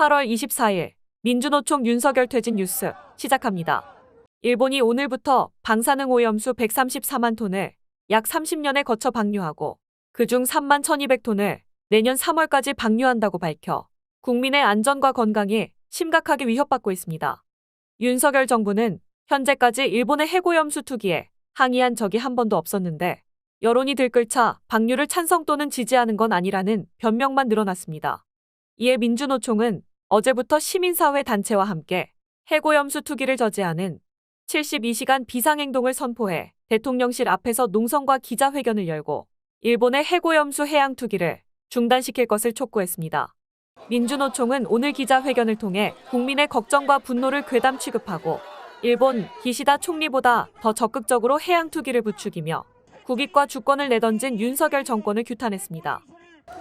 8월 24일 민주노총 윤석열 퇴진 뉴스 시작합니다. 일본이 오늘부터 방사능 오염수 134만 톤을 약 30년에 거쳐 방류하고 그중 3만 1200톤을 내년 3월까지 방류한다고 밝혀 국민의 안전과 건강이 심각하게 위협받고 있습니다. 윤석열 정부는 현재까지 일본의 해고염수 투기에 항의한 적이 한 번도 없었는데 여론이 들끓자 방류를 찬성 또는 지지하는 건 아니라는 변명만 늘어났습니다. 이에 민주노총은 어제부터 시민사회 단체와 함께 해고염수 투기를 저지하는 72시간 비상행동을 선포해 대통령실 앞에서 농성과 기자회견을 열고 일본의 해고염수 해양 투기를 중단시킬 것을 촉구했습니다. 민주노총은 오늘 기자회견을 통해 국민의 걱정과 분노를 괴담 취급하고 일본 기시다 총리보다 더 적극적으로 해양 투기를 부추기며 국익과 주권을 내던진 윤석열 정권을 규탄했습니다.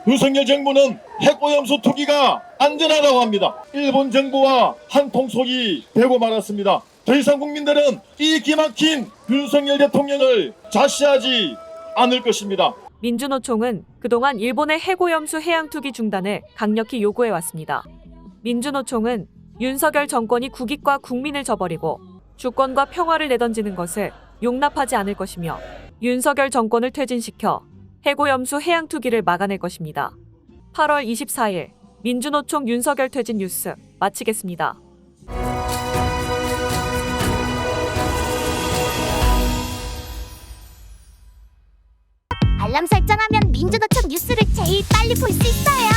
윤석열 정부는 핵오염수 투기가 안전하다고 합니다. 일본 정부와 한통속이 되고 말았습니다. 더 이상 국민들은 이 기막힌 윤석열 대통령을 좌시하지 않을 것입니다. 민주노총은 그동안 일본의 해고염수 해양 투기 중단을 강력히 요구해 왔습니다. 민주노총은 윤석열 정권이 국익과 국민을 저버리고 주권과 평화를 내던지는 것을 용납하지 않을 것이며 윤석열 정권을 퇴진시켜 해고염수 해양 투기를 막아낼 것입니다. 8월 24일 민주노총 윤석열 퇴진 뉴스 마치겠습니다. 알람 설정하면 민주노총 뉴스를 제일 빨리 볼 수 있어요.